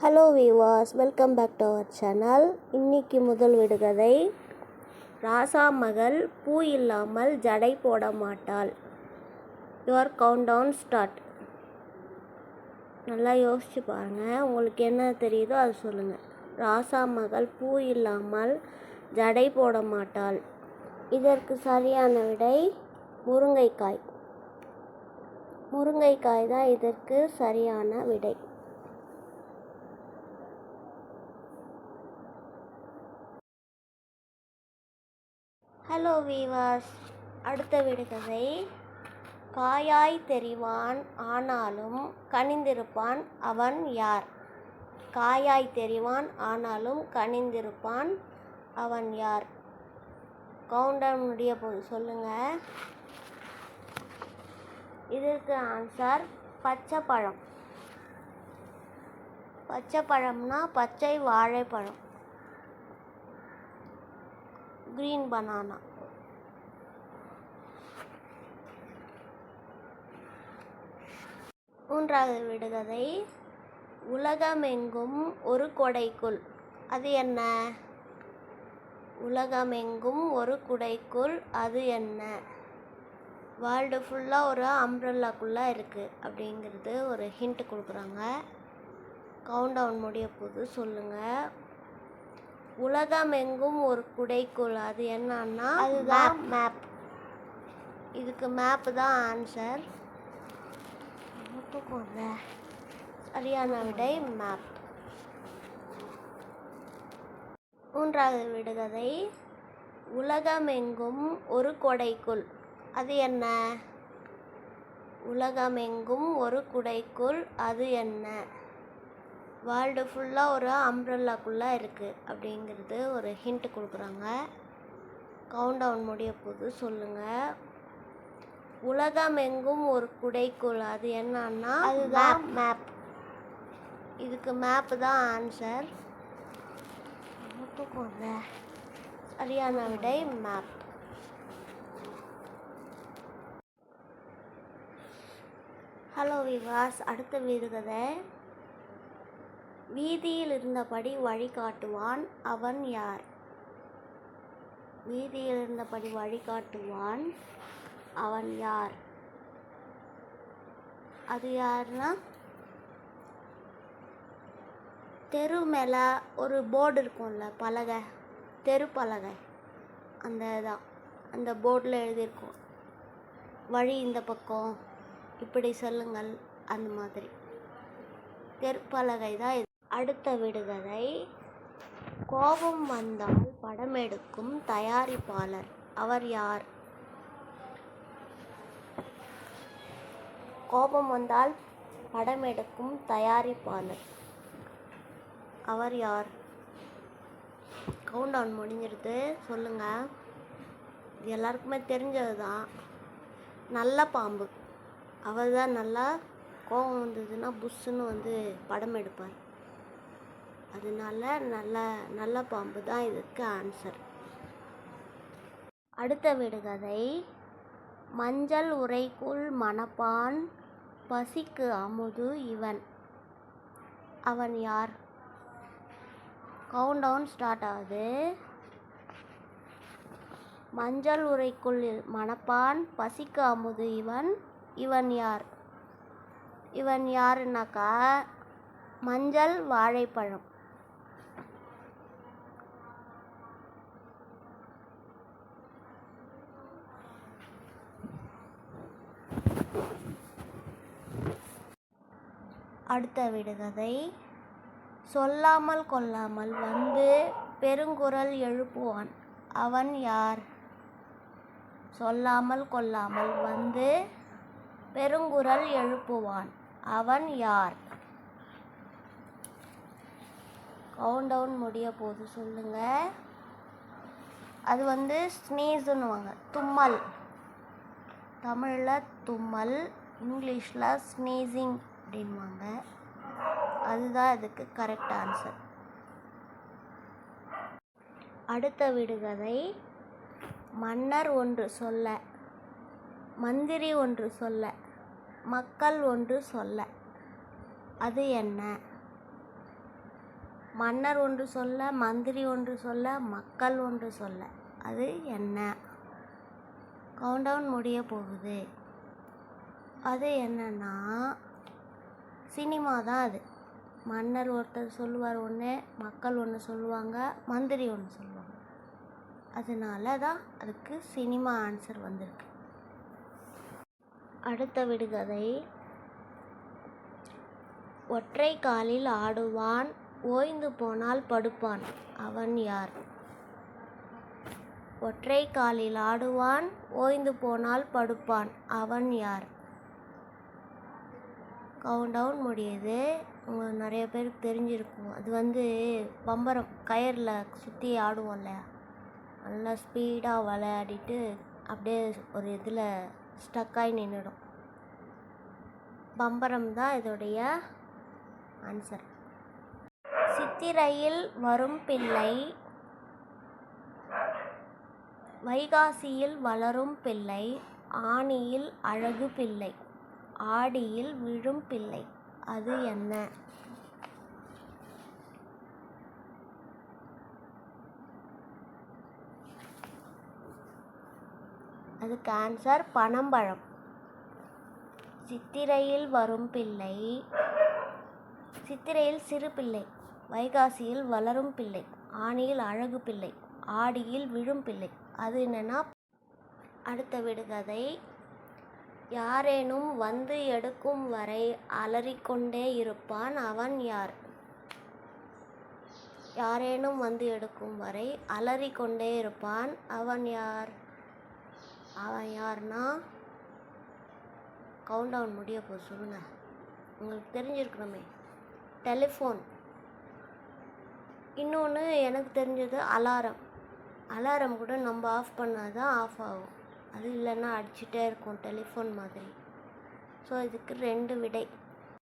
Hello viewers welcome back to our channel இன்னைக்கு முதல் விடுகதை ராசா மகள் பூ இல்லாமல் ஜடை போட மாட்டாள். யுவர் கவுண்ட் டவுன் ஸ்டார்ட் நல்லா யோசிச்சு பாருங்கள் உங்களுக்கு என்ன தெரியுதோ அது சொல்லுங்கள் ராசா மகள் பூ இல்லாமல் ஜடை போட மாட்டாள். இதற்கு சரியான விடை முருங்கைக்காய். முருங்கைக்காய் தான் இதற்கு சரியான விடை. ஹலோ வீவாஸ் அடுத்த விடுகதை. காயாய் தெரிவான் ஆனாலும் கனிந்திருப்பான் அவன் யார்? காயாய் தெரிவான் ஆனாலும் கனிந்திருப்பான் அவன் யார்? கவுண்டர் முடிய போது சொல்லுங்கள் இதற்கு ஆன்சர் பச்சை பழம். பச்சை பழம்னா பச்சை வாழைப்பழம். Green banana. மூன்றாவது விடுகதை உலகமெங்கும் ஒரு கொடைக்குள். அது என்ன? உலகமெங்கும் ஒரு குடைக்குள் அது என்ன? வேர்ல்டு ஃபுல்லாக ஒரு அம்ப்ரல்லாக்குள்ளே இருக்குது அப்படிங்கிறது ஒரு ஹிண்ட் கொடுக்குறாங்க. கவுண்ட் டவுன் முடிய போது சொல்லுங்கள் உலகமெங்கும் ஒரு குடைக்குள். அது என்னன்னா அதுதான் மேப் இதுக்கு மேப் தான் ஆன்சர் சரியான விடை மேப் மூன்றாவது விடுகதை. உலகமெங்கும் ஒரு கொடைக்குள். அது என்ன? உலகமெங்கும் ஒரு குடைக்குள். அது என்ன? வேர்ல்டு ஃபுல்லாக ஒரு அம்ப்ரெல்லாக்குள்ளே இருக்குது அப்படிங்கிறது ஒரு ஹிண்ட் கொடுக்குறாங்க. கவுண்ட் டவுன் முடிய போது சொல்லுங்கள் உலகமெங்கும் ஒரு குடைக்குள் அது என்னன்னா அதுதான் மேப் இதுக்கு மேப் தான் ஆன்சர் சரியான விடை மேப் ஹலோ விவாஸ் அடுத்த விடுகதை வீதியில் இருந்தபடி வழிகாட்டுவான் அவன் யார்? வீதியில் இருந்தபடி வழிகாட்டுவான் அவன் யார்? அது யாருன்னா தெரு மேலே ஒரு போர்டு இருக்கும்ல பலகை தெரு பலகை. அந்த இதான். அந்த போர்டில் எழுதியிருக்கோம். வழி இந்த பக்கம். இப்படி சொல்லுங்கள். அந்த மாதிரி. தெருப்பலகை தான் இது. அடுத்த விடுகதை. கோபம் வந்தால் படம் எடுக்கும் தயாரிப்பாளர். அவர் யார்? கோபம் வந்தால் படம் எடுக்கும் தயாரிப்பாளர். அவர் யார்? கவுண்ட் டவுன் முடிஞ்சிருது. சொல்லுங்கள் இது எல்லாருக்குமே தெரிஞ்சது தான் நல்ல பாம்பு. அவர் தான் நல்லா கோபம் வந்ததுன்னா புஷ்ஷுன்னு வந்து படம் எடுப்பார். அதனால நல்ல நல்ல பாம்பு தான் இதுக்கு ஆன்சர் அடுத்த விடுகதை. மஞ்சள் உரைக்குள் மணப்பான் பசிக்கு அமுது இவன். அவன் யார்? கவுண்ட் டவுன் ஸ்டார்ட் ஆகுது. மஞ்சள் உரைக்குள் மணப்பான் பசிக்கு அமுது இவன். இவன் யார்? இவன் யாருனாக்கா மஞ்சள் வாழைப்பழம். அடுத்த விடுகதை. சொல்லாமல் கொள்ளாமல் வந்து பெருங்குரல் எழுப்புவான். அவன் யார்? சொல்லாமல் கொள்ளாமல் வந்து பெருங்குரல் எழுப்புவான். அவன் யார்? கவுண்ட் டவுன் முடிய போது சொல்லுங்க. அது வந்து ஸ்னீஸுன்னுவாங்க. தும்மல். தமிழில் தும்மல் இங்கிலீஷில் ஸ்னீசிங் அப்படின்வாங்க. அதுதான் இதுக்கு கரெக்ட் ஆன்சர் அடுத்த விடுகதை மன்னர் ஒன்று சொல்ல மந்திரி ஒன்று சொல்ல மக்கள் ஒன்று சொல்ல. அது என்ன? மன்னர் ஒன்று சொல்ல மந்திரி ஒன்று சொல்ல மக்கள் ஒன்று சொல்ல. அது என்ன? கவுண்டவுன் முடிய போகுது. அது என்னன்னா சினிமா தான் அது. மன்னர் ஒருத்தர் சொல்லுவார் ஒன்று மக்கள் ஒன்று சொல்லுவாங்க மந்திரி ஒன்று சொல்லுவாங்க. அதனால தான் அதுக்கு சினிமா ஆன்சர் வந்திருக்கு. அடுத்த விடுகதை. ஒற்றை காலில் ஆடுவான் ஓய்ந்து போனால் படுப்பான். அவன் யார்? ஒற்றை காலில் ஆடுவான் ஓய்ந்து போனால் படுப்பான். அவன் யார்? கவுண்டவுன் முடியுது. உங்களுக்கு நிறைய பேருக்கு தெரிஞ்சிருக்கும். அது வந்து பம்பரம் கயிறில் சுற்றி ஆடுவோம்ல. நல்லா ஸ்பீடாக விளையாடிட்டு அப்படியே ஒரு இதில் ஸ்டக்காகி நின்றுடும் பம்பரம் தான் இதோடைய ஆன்சர் சித்திரையில் வரும் பிள்ளை வைகாசியில் வளரும் பிள்ளை ஆணியில் அழகு பிள்ளை. ஆடியில் விழும் பிள்ளை. அது என்ன? அதுக்கு ஆன்சர் பனம்பழம். சித்திரையில் வரும் பிள்ளை. சித்திரையில் சிறு பிள்ளை. வைகாசியில் வளரும் பிள்ளை. ஆணியில் அழகு பிள்ளை. ஆடியில் விழும் பிள்ளை. அது என்னென்னா அடுத்த விடுகதை. யாரேனும் வந்து எடுக்கும் வரை அலறிக்கொண்டே இருப்பான் அவன் யார்? யாரேனும் வந்து எடுக்கும் வரை அலறிக்கொண்டே இருப்பான் அவன் யார்? அவன் யார்னா? கவுண்டவுன் முடிய போ சொல்லுங்க. உங்களுக்கு தெரிஞ்சிருக்கணுமே. டெலிஃபோன் இன்னொன்று எனக்கு தெரிஞ்சது அலாரம் அலாரம் கூட நம்ம ஆஃப் பண்ணால் தான் ஆஃப் ஆகும். அது இல்லைன்னா அடிச்சுட்டே இருக்கும் டெலிஃபோன் மாதிரி. ஸோ இதுக்கு ரெண்டு விடை.